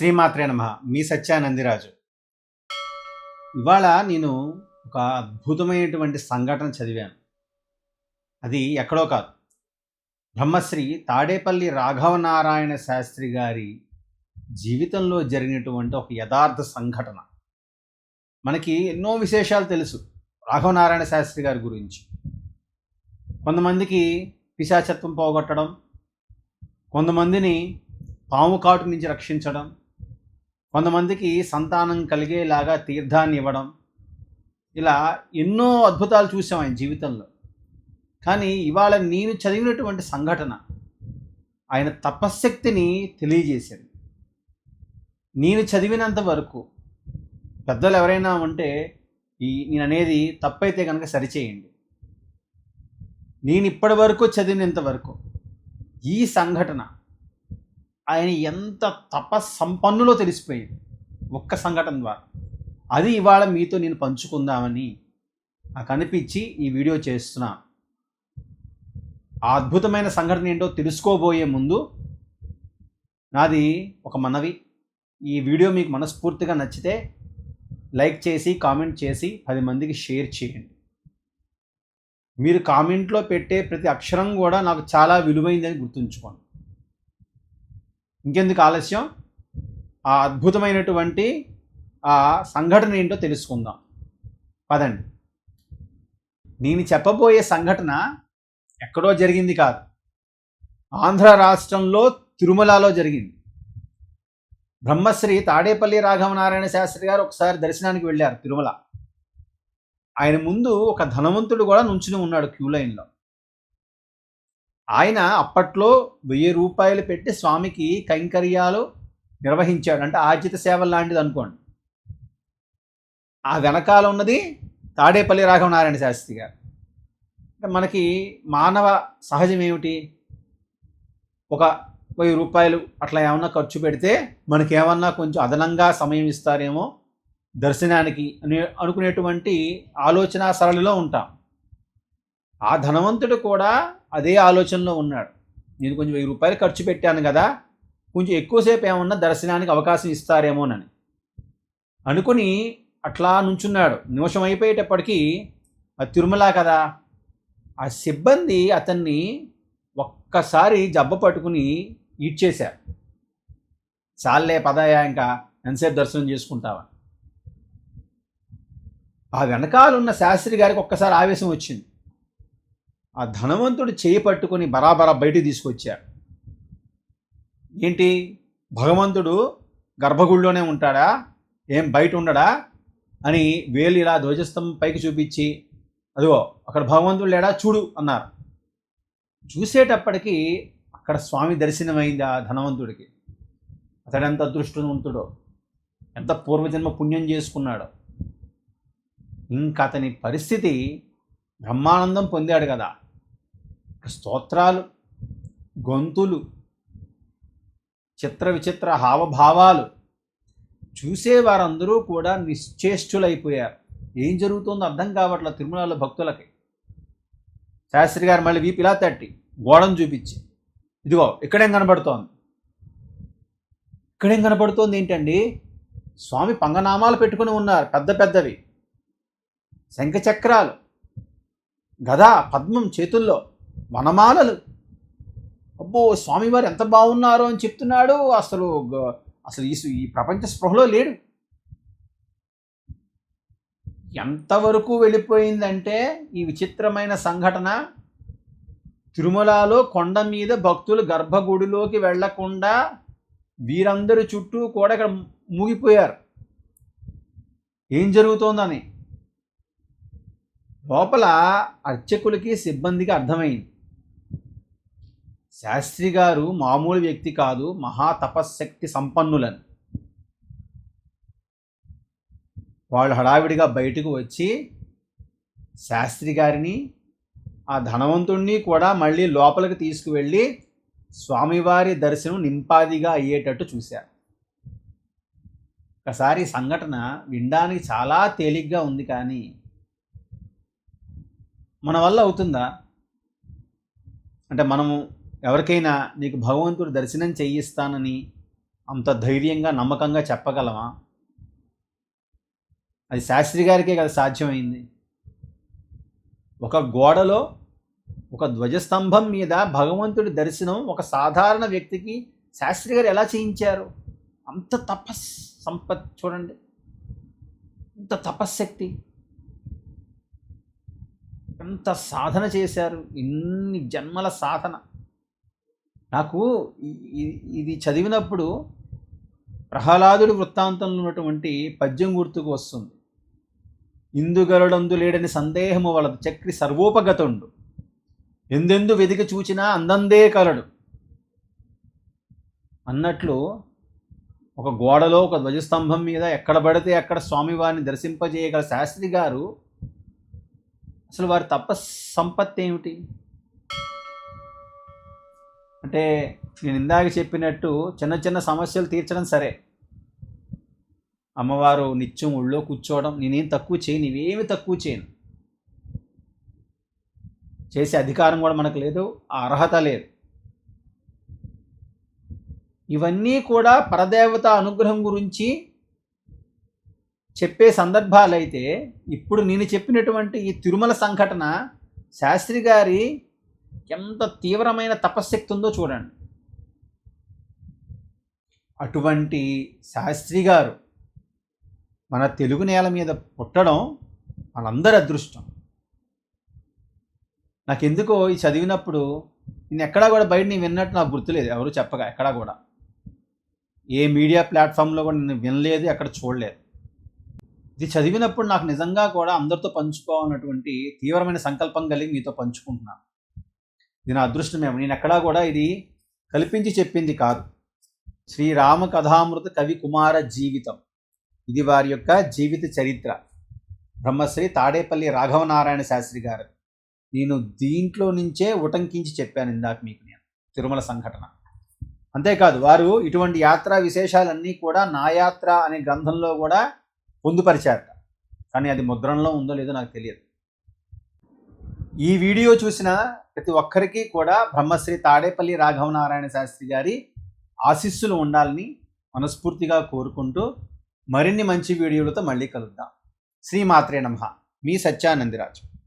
శ్రీమాత్రే నమ. మీ సత్యానందిరాజు. ఇవాళ నేను ఒక అద్భుతమైనటువంటి సంఘటన చదివాను. అది ఎక్కడో కాదు. బ్రహ్మశ్రీ తాడేపల్లి రాఘవనారాయణ శాస్త్రి గారి జీవితంలో జరిగినటువంటి ఒక యథార్థ సంఘటన. మనకి ఎన్నో విశేషాలు తెలుసు రాఘవనారాయణ శాస్త్రి గారి గురించి. కొంతమందికి పిశాచత్వం పోగొట్టడం కొంతమందిని పాము కాటు నుంచి రక్షించడం కొంతమందికి సంతానం కలిగేలాగా తీర్థాన్ని ఇవ్వడం. ఇలా ఎన్నో అద్భుతాలు చూసాం ఆయన జీవితంలో. కానీ ఇవాళ నేను చదివినటువంటి సంఘటన ఆయన తపశ్శక్తిని తెలియజేసింది. నేను చదివినంత వరకు పెద్దలు ఎవరైనా ఉంటే ఈ నేను అనేది తప్పైతే కనుక సరిచేయండి. నేను ఇప్పటి వరకు చదివినంత వరకు ఈ సంఘటన ఆయన ఎంత తపస్సంపన్నులో తెలిసిపోయింది ఒక్క సంఘటన ద్వారా. అది ఇవాళ మీతో నేను పంచుకుందామని నాకు అనిపించి ఈ వీడియో చేస్తున్నా. ఆ అద్భుతమైన సంఘటన ఏంటో తెలుసుకోబోయే ముందు నాది ఒక మనవి. ఈ వీడియో మీకు మనస్ఫూర్తిగా నచ్చితే లైక్ చేసి కామెంట్ చేసి పది మందికి షేర్ చేయండి. మీరు కామెంట్లో పెట్టే ప్రతి అక్షరం కూడా నాకు చాలా విలువైందని గుర్తుంచుకోండి. ఇంకెందుకు ఆలస్యం? ఆ అద్భుతమైనటువంటి ఆ సంఘటన ఏంటో తెలుసుకుందాం. పదండి. నేను చెప్పబోయే సంఘటన ఎక్కడో జరిగింది కాదు. ఆంధ్ర రాష్ట్రంలో తిరుమలలో జరిగింది. బ్రహ్మశ్రీ తాడేపల్లి రాఘవనారాయణ శాస్త్రి గారు ఒకసారి దర్శనానికి వెళ్ళారు తిరుమల. ఆయన ముందు ఒక ధనవంతుడు కూడా నుంచుని ఉన్నాడు క్యూ లైన్లో. ఆయన అప్పట్లో వెయ్యి రూపాయలు పెట్టి స్వామికి కైంకర్యాలు నిర్వహించాడు. అంటే ఆర్జిత సేవ లాంటిది అనుకోండి. ఆ వెనకాల ఉన్నది తాడేపల్లి రాఘవనారాయణ శాస్త్రి గారు. అంటే మనకి మానవ సహజం ఏమిటి? ఒక వెయ్యి రూపాయలు అట్లా ఏమన్నా ఖర్చు పెడితే మనకి ఏమన్నా కొంచెం అదనంగా సమయం ఇస్తారేమో దర్శనానికి అని అనుకునేటువంటి ఆలోచన సరళిలో ఉంటాం. ఆ ధనవంతుడు కూడా అదే ఆలోచనలో ఉన్నాడు. నేను కొంచెం వెయ్యి రూపాయలు ఖర్చు పెట్టాను కదా కొంచెం ఎక్కువసేపు ఏమన్నా దర్శనానికి అవకాశం ఇస్తారేమోనని. అనుకుని అట్లా నుంచున్నాడు. నిమిషం అయిపోయేటప్పటికీ ఆ తిరుమల కదా ఆ సిబ్బంది అతన్ని ఒక్కసారి జబ్బ పట్టుకుని ఈడ్చేశారు. చాలే పదయా ఇంకా ఎంతసేపు దర్శనం చేసుకుంటావా? ఆ వెనకాలన్న శాస్త్రి గారికి ఒక్కసారి ఆవేశం వచ్చింది. ఆ ధనవంతుడు చేయి పట్టుకొని బరాబరా బయటికి తీసుకొచ్చాడు. ఏంటి? భగవంతుడు గర్భగుడిలోనే ఉంటాడా? ఏం బయట ఉండడా? అని వేలు ఇలా ధ్వజస్తంభం పైకి చూపించి అదిగో అక్కడ భగవంతుడు లేడా? చూడు అన్నారు. చూసేటప్పటికీ అక్కడ స్వామి దర్శనమైంది ఆ ధనవంతుడికి. అతడెంత అదృష్టవంతుడో ఎంత పూర్వజన్మ పుణ్యం చేసుకున్నాడో. ఇంకా అతని పరిస్థితి బ్రహ్మానందం పొందాడు కదా. స్తోత్రాలు గొంతులు చిత్ర విచిత్ర హావభావాలు చూసే వారందరూ కూడా నిశ్చేష్టులైపోయారు. ఏం జరుగుతుందో అర్థం కావట్ల తిరుమలలో భక్తులకి. శాస్త్రి గారు మళ్ళీ వీపు ఇలా తట్టి గోడను చూపించి ఇదిగో ఇక్కడేం కనబడుతోంది? ఇక్కడేం కనబడుతోంది ఏంటండి? స్వామి పంగనామాలు పెట్టుకుని ఉన్నారు పెద్ద పెద్దవి. శంఖచక్రాలు. గదా పద్మం చేతుల్లో వనమాలలు. అబ్బో స్వామివారు ఎంత బాగున్నారో అని చెప్తున్నాడు. అసలు అసలు ఈ ఈ ప్రపంచ స్పృహలో లేడు. ఎంతవరకు వెళ్ళిపోయిందంటే ఈ విచిత్రమైన సంఘటన. తిరుమలలో కొండ మీద భక్తులు గర్భగుడిలోకి వెళ్ళకుండా వీరందరి చుట్టూ కూడా ఇక్కడ మూగిపోయారు. ఏం జరుగుతోందని? లోపల అర్చకులకి సిబ్బందికి అర్థమైంది. శాస్త్రి గారు మామూలు వ్యక్తి కాదు మహా తపశ్శక్తి సంపన్నులని. వాళ్ళు హడావిడిగా బయటకు వచ్చి శాస్త్రి గారిని ఆ ధనవంతుణ్ణి కూడా మళ్ళీ లోపలికి తీసుకువెళ్ళి స్వామివారి దర్శనం నింపాదిగా అయ్యేటట్టు చూశారు. ఒకసారి సంఘటన వినడానికి చాలా తేలిగ్గా ఉంది కానీ మన వల్ల అవుతుందా? అంటే మనము ఎవరికైనా నీకు భగవంతుడు దర్శనం చేయిస్తానని అంత ధైర్యంగా నమ్మకంగా చెప్పగలమా? అది శాస్త్రి గారికే కదా సాధ్యమైంది. ఒక గోడలో ఒక ధ్వజస్తంభం మీద భగవంతుడి దర్శనం ఒక సాధారణ వ్యక్తికి శాస్త్రి గారు ఎలా చేయించారు? అంత తపస్ సంపత్ చూడండి. ఇంత తపశ్శక్తి ఎంత సాధన చేశారు. ఇన్ని జన్మల సాధన. నాకు ఇది చదివినప్పుడు ప్రహ్లాదుడి వృత్తాంతంలో ఉన్నటువంటి పద్యం గుర్తుకు వస్తుంది. ఇందుగరుడందు లేడని సందేహము వలదు. చక్రి సర్వోపగతుండు. ఎందెందు వెదికి చూచినా అందందే కలడు. అన్నట్లు ఒక గోడలో ఒక ధ్వజస్తంభం మీద ఎక్కడ పడితే అక్కడ స్వామివారిని దర్శింపజేయగల శాస్త్రి గారు అసలు వారి తప సంపత్తి ఏమిటి? అంటే నేను ఇందాక చెప్పినట్టు చిన్న చిన్న సమస్యలు తీర్చడం సరే. అమ్మవారు నిత్యం ఒళ్ళో కూర్చోవడం నేనేం తక్కువ చేయను ఇవేమి తక్కువ చేయను. చేసే అధికారం కూడా మనకు లేదు ఆ అర్హత లేదు. ఇవన్నీ కూడా పరదేవత అనుగ్రహం గురించి చెప్పే సందర్భాలైతే ఇప్పుడు నేను చెప్పినటువంటి ఈ తిరుమల సంఘటన శాస్త్రి గారి ఎంత తీవ్రమైన తపశ్శక్తి ఉందో చూడండి. అటువంటి శాస్త్రి గారు మన తెలుగు నేల మీద పుట్టడం మనందరి అదృష్టం. నాకెందుకో ఈ చదివినప్పుడు నేను ఎక్కడా కూడా బయట నేను విన్నట్టు నాకు గుర్తులేదు ఎవరు చెప్పగా ఎక్కడా కూడా. ఏ మీడియా ప్లాట్ఫామ్లో కూడా నేను వినలేదు ఎక్కడ చూడలేదు. ఇది చదివినప్పుడు నాకు నిజంగా కూడా అందరితో పంచుకోవాలన్నటువంటి తీవ్రమైన సంకల్పం కలిగి మీతో పంచుకుంటున్నాను ఇది నా అదృష్టమేమో నేను ఎక్కడా కూడా ఇది కల్పించి చెప్పింది కాదు. శ్రీరామ కథామృత కవి కుమార జీవితం. ఇది వారి యొక్క జీవిత చరిత్ర. బ్రహ్మశ్రీ తాడేపల్లి రాఘవనారాయణ శాస్త్రి గారు. నేను దీంట్లో నుంచే ఉటంకించి చెప్పాను ఇందాక మీకు నేను. తిరుమల సంఘటన. అంతేకాదు వారు ఇటువంటి యాత్రా విశేషాలన్నీ కూడా నా యాత్ర అనే గ్రంథంలో కూడా పొందుపరిచారట. కానీ అది ముద్రణలో ఉందో లేదో నాకు తెలియదు. ఈ వీడియో చూసిన ప్రతి ఒక్కరికి కూడా బ్రహ్మశ్రీ తాడేపల్లి రాఘవనారాయణ శాస్త్రి గారి ఆశీస్సులు ఉండాలని మనస్ఫూర్తిగా కోరుకుంటూ మరిన్ని మంచి వీడియోలతో మళ్ళీ కలుద్దాం. శ్రీమాత్రే నమ. మీ సత్యానందిరాజు.